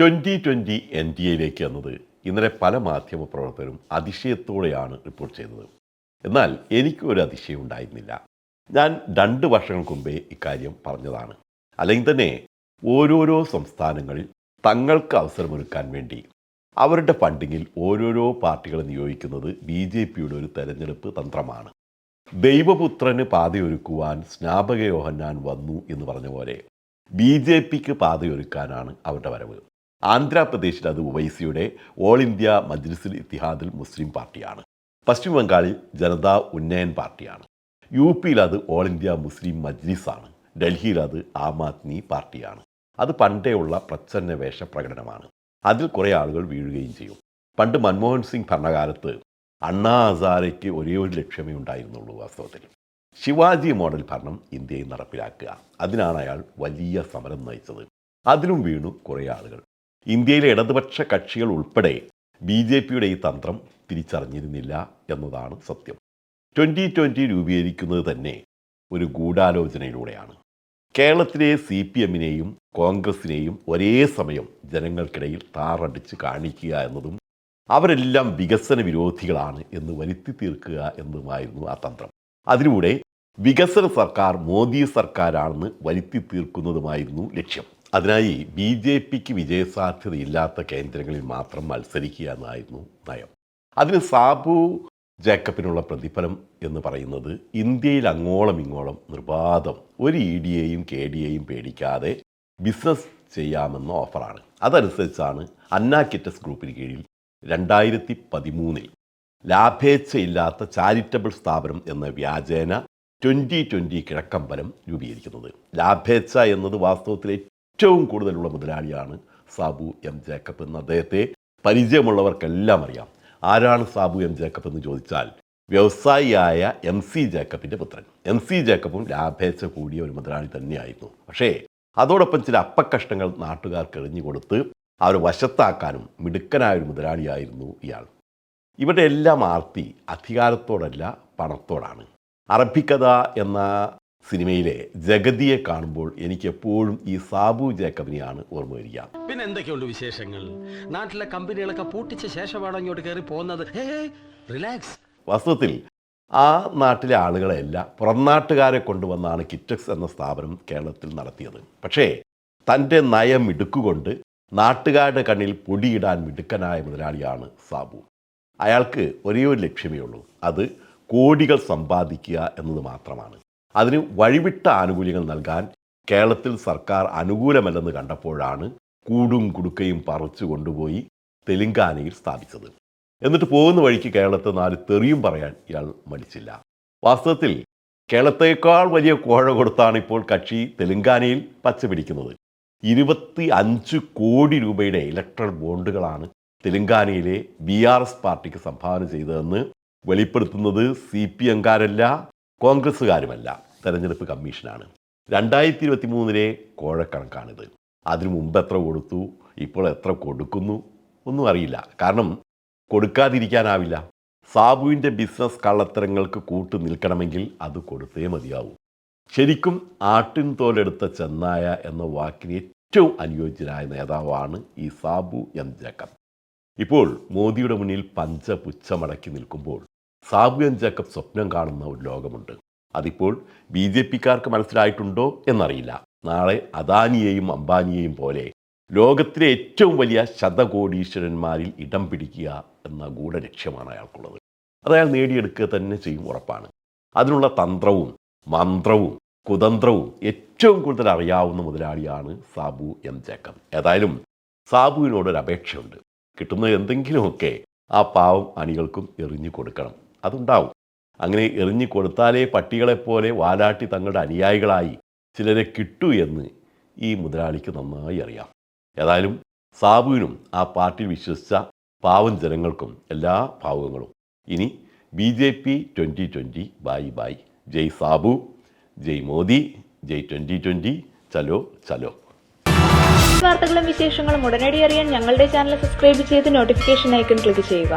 Twenty twenty N D എയിലേക്ക് എന്നത് ഇന്നലെ പല മാധ്യമ പ്രവർത്തകരും അതിശയത്തോടെയാണ് റിപ്പോർട്ട് ചെയ്തത്. എന്നാൽ എനിക്ക് ഒരു അതിശയം ഉണ്ടായിരുന്നില്ല. ഞാൻ രണ്ട് വർഷങ്ങൾക്ക് മുമ്പേ ഇക്കാര്യം പറഞ്ഞതാണ്. അല്ലെങ്കിൽ തന്നെ ഓരോരോ സംസ്ഥാനങ്ങളിൽ തങ്ങൾക്ക് അവസരമൊരുക്കാൻ വേണ്ടി അവരുടെ ഫണ്ടിങ്ങിൽ ഓരോരോ പാർട്ടികളെ നിയോഗിക്കുന്നത് ബി ജെ പിയുടെ ഒരു തെരഞ്ഞെടുപ്പ് തന്ത്രമാണ്. ദൈവപുത്രന് പാതയൊരുക്കുവാൻ സ്നാപക യോഹന്നാൻ വന്നു എന്ന് പറഞ്ഞ പോലെ ബി ജെ പിക്ക് പാതയൊരുക്കാനാണ് അവരുടെ വരവ്. ആന്ധ്രാപ്രദേശിൽ അത് ഉവൈസിയുടെ ഓൾ ഇന്ത്യ മജ്ലിസുൽ ഇത്തിഹാദിൽ മുസ്ലിം പാർട്ടിയാണ്. പശ്ചിമ ബംഗാളിൽ ജനതാ ഉന്നയൻ പാർട്ടിയാണ്. യു പിയിൽ അത് ഓൾ ഇന്ത്യ മുസ്ലിം മജ്ലിസാണ്. ഡൽഹിയിൽ അത് ആം ആദ്മി പാർട്ടിയാണ്. അത് പണ്ടേ ഉള്ള പ്രച്ഛന്ന വേഷ പ്രകടനമാണ്. അതിൽ കുറേ ആളുകൾ വീഴുകയും ചെയ്യും. പണ്ട് മൻമോഹൻ സിംഗ് ഭരണകാലത്ത് അണ്ണാ ഹസാരയ്ക്ക് ഒരേ ഒരു ലക്ഷ്യമേ ഉണ്ടായിരുന്നുള്ളൂ വാസ്തവത്തിൽ. ശിവാജി മോഡൽ ഭരണം ഇന്ത്യയിൽ നടപ്പിലാക്കുക. അതിനാണ് അയാൾ വലിയ സമരം നയിച്ചത്. അതിലും വീണു കുറേ ആളുകൾ. ഇന്ത്യയിലെ ഇടതുപക്ഷ കക്ഷികൾ ഉൾപ്പെടെ ബി ജെ പിയുടെ ഈ തന്ത്രം തിരിച്ചറിഞ്ഞിരുന്നില്ല എന്നതാണ് സത്യം. ട്വന്റി ട്വന്റി രൂപീകരിക്കുന്നത് തന്നെ ഒരു ഗൂഢാലോചനയിലൂടെയാണ്. കേരളത്തിലെ സി പി എമ്മിനെയും കോൺഗ്രസിനെയും ഒരേ സമയം ജനങ്ങൾക്കിടയിൽ താറടിച്ച് കാണിക്കുക എന്നതും അവരെല്ലാം വികസന വിരോധികളാണ് എന്ന് വരുത്തി തീർക്കുക എന്നതുമായിരുന്നു ആ തന്ത്രം. അതിലൂടെ വികസന സർക്കാർ മോദി സർക്കാരാണെന്ന് വരുത്തി തീർക്കുന്നതുമായിരുന്നു ലക്ഷ്യം. അതിനായി ബി ജെ പിക്ക് വിജയസാധ്യതയില്ലാത്ത കേന്ദ്രങ്ങളിൽ മാത്രം മത്സരിക്കുക എന്നായിരുന്നു നയം. അതിന് സാബു ജേക്കബിനുള്ള പ്രതിഫലം എന്ന് പറയുന്നത് ഇന്ത്യയിൽ അങ്ങോളം ഇങ്ങോളം നിർബാധം. ഒരു ഇ ഡിയെയും കെ ഡിയെയും പേടിക്കാതെ ബിസിനസ് ചെയ്യാമെന്ന ഓഫറാണ്. അതനുസരിച്ചാണ് അന്ന കിറ്റസ് ഗ്രൂപ്പിന് കീഴിൽ രണ്ടായിരത്തി പതിമൂന്നിൽ ലാഭേച്ഛയില്ലാത്ത ചാരിറ്റബിൾ സ്ഥാപനം എന്ന വ്യാജേന ട്വന്റി ട്വന്റി കിഴക്കമ്പലം രൂപീകരിക്കുന്നത്. ലാഭേച്ഛ എന്നത് വാസ്തവത്തിൽ ഏറ്റവും കൂടുതലുള്ള മുതലാളിയാണ് സാബു എം ജേക്കബ് എന്ന് അദ്ദേഹത്തെ പരിചയമുള്ളവർക്കെല്ലാം അറിയാം. ആരാണ് സാബു എം ജേക്കബ് എന്ന് ചോദിച്ചാൽ വ്യവസായിയായ എം സി ജേക്കബിന്റെ പുത്രൻ. എം സി ജേക്കബും ലാഭേച്ഛ കൂടിയ ഒരു മുതലാളി തന്നെയായിരുന്നു. പക്ഷേ അതോടൊപ്പം ചില അപ്പക്കഷ്ടങ്ങൾ നാട്ടുകാർക്ക് എറിഞ്ഞു കൊടുത്ത് അവരെ വശത്താക്കാനും മിടുക്കനായ ഒരു മുതലാളിയായിരുന്നു ഇയാൾ. ഇവരുടെ എല്ലാം ആർത്തി അധികാരത്തോടല്ല പണത്തോടാണ്. അറബിക്കഥ എന്ന സിനിമയിലെ ജഗതിയെ കാണുമ്പോൾ എനിക്ക് എപ്പോഴും ഈ സാബു ജേക്കബിനെയാണ് ഓർമ്മ വരിക. പിന്നെ എന്തൊക്കെയുണ്ട് വിശേഷങ്ങൾ? നാട്ടിലെ കമ്പനികളൊക്കെ പൂട്ടിച്ച ശേഷമാണ് ഇങ്ങോട്ട് കയറി പോകുന്നത്? റിലാക്സ് വാസ്തവത്തിൽ ആ നാട്ടിലെ ആളുകളെല്ലാം പുറംനാട്ടുകാരെ കൊണ്ടുവന്നാണ് കിറ്റക്സ് എന്ന സ്ഥാപനം കേരളത്തിൽ നടത്തിയത്. പക്ഷേ തന്റെ നയം ഇടുക്കുകൊണ്ട് നാട്ടുകാരുടെ കണ്ണിൽ പൊടിയിടാൻ മിടുക്കനായ മുതലാളിയാണ് സാബു. അയാൾക്ക് ഒരേ ഒരു ലക്ഷ്യമേ ഉള്ളൂ അത് കോടികൾ സമ്പാദിക്കുക എന്നത് മാത്രമാണ്. അതിന് വഴിവിട്ട ആനുകൂല്യങ്ങൾ നൽകാൻ കേരളത്തിൽ സർക്കാർ അനുകൂലമല്ലെന്ന് കണ്ടപ്പോഴാണ് കൂടും കുടുക്കയും പറിച്ചു കൊണ്ടുപോയി തെലുങ്കാനയിൽ സ്ഥാപിച്ചത്. എന്നിട്ട് പോകുന്ന വഴിക്ക് കേരളത്തെ നാല് തെറിയും പറയാൻ ഇയാൾ മടിച്ചില്ല. വാസ്തവത്തിൽ കേരളത്തേക്കാൾ വലിയ കോഴ കൊടുത്താണ് ഇപ്പോൾ കക്ഷി തെലുങ്കാനയിൽ പച്ച പിടിക്കുന്നത്. ഇരുപത്തി അഞ്ച് കോടി രൂപയുടെ ഇലക്ട്രൽ ബോണ്ടുകളാണ് തെലുങ്കാനയിലെ ബി ആർ എസ് പാർട്ടിക്ക് സംഭാവന ചെയ്തതെന്ന് വെളിപ്പെടുത്തുന്നത് സി പി എംകാരല്ല കോൺഗ്രസ്സുകാരുമല്ല തെരഞ്ഞെടുപ്പ് കമ്മീഷനാണ്. രണ്ടായിരത്തി ഇരുപത്തി മൂന്നിലെ കോഴക്കണക്കാണിത്. അതിനു മുമ്പ് എത്ര കൊടുത്തു ഇപ്പോൾ എത്ര കൊടുക്കുന്നു ഒന്നും അറിയില്ല. കാരണം കൊടുക്കാതിരിക്കാനാവില്ല. സാബുവിന്റെ ബിസിനസ് കള്ളത്തരങ്ങൾക്ക് കൂട്ടു നിൽക്കണമെങ്കിൽ അത് കൊടുത്തേ മതിയാവൂ. ശരിക്കും ആട്ടിൻ തോലെടുത്ത ചെന്നായ എന്ന വാക്കിന് ഏറ്റവും അനുയോജ്യനായ നേതാവാണ് ഈ സാബു എം ജേക്കബ്. ഇപ്പോൾ മോദിയുടെ മുന്നിൽ പഞ്ചപുച്ഛമടക്കി നിൽക്കുമ്പോൾ സാബു ആൻഡ് ജേക്കബ് സ്വപ്നം കാണുന്ന ഒരു ലോകമുണ്ട്. അതിപ്പോൾ ബി ജെ പിക്കാർക്ക് മനസ്സിലായിട്ടുണ്ടോ എന്നറിയില്ല. നാളെ അദാനിയെയും അംബാനിയെയും പോലെ ലോകത്തിലെ ഏറ്റവും വലിയ ശതകോടീശ്വരന്മാരിൽ ഇടം പിടിക്കുക എന്ന ഗൂഢലക്ഷ്യമാണ് അയാൾക്കുള്ളത്. അത് അയാൾ നേടിയെടുക്കുക തന്നെ ചെയ്യും ഉറപ്പാണ്. അതിനുള്ള തന്ത്രവും മന്ത്രവും കുതന്ത്രവും ഏറ്റവും കൂടുതൽ അറിയാവുന്ന മുതലാളിയാണ് സാബു എം ജേക്കബ്. ഏതായാലും സാബുവിനോട് ഒരു അപേക്ഷയുണ്ട്. കിട്ടുന്ന എന്തെങ്കിലുമൊക്കെ ആ പാവം അണികൾക്കും എറിഞ്ഞു കൊടുക്കണം. അതുണ്ടാവും. അങ്ങനെ എറിഞ്ഞു കൊടുത്താലേ പട്ടികളെപ്പോലെ വാലാട്ടി തങ്ങളുടെ അനുയായികളായി ചിലരെ കിട്ടൂ എന്ന് ഈ മുതലാളിക്ക് നന്നായി അറിയാം. ഏതായാലും സാബുവിനും ആ പാർട്ടി വിശ്വസിച്ച പാവം ജനങ്ങൾക്കും എല്ലാ ഭാവുകങ്ങളും ഇനി B J P twenty twenty bye bye. ജയ് സാബു. ജയ് മോദി. ജയ് ട്വന്റി ട്വന്റി ചലോ ചലോ. വാർത്തകളും വിശേഷങ്ങളും ഉടനടി അറിയാൻ ഞങ്ങളുടെ ചാനൽ സബ്സ്ക്രൈബ് ചെയ്ത് നോട്ടിഫിക്കേഷൻ ഐക്കൺ ക്ലിക്ക് ചെയ്യുക.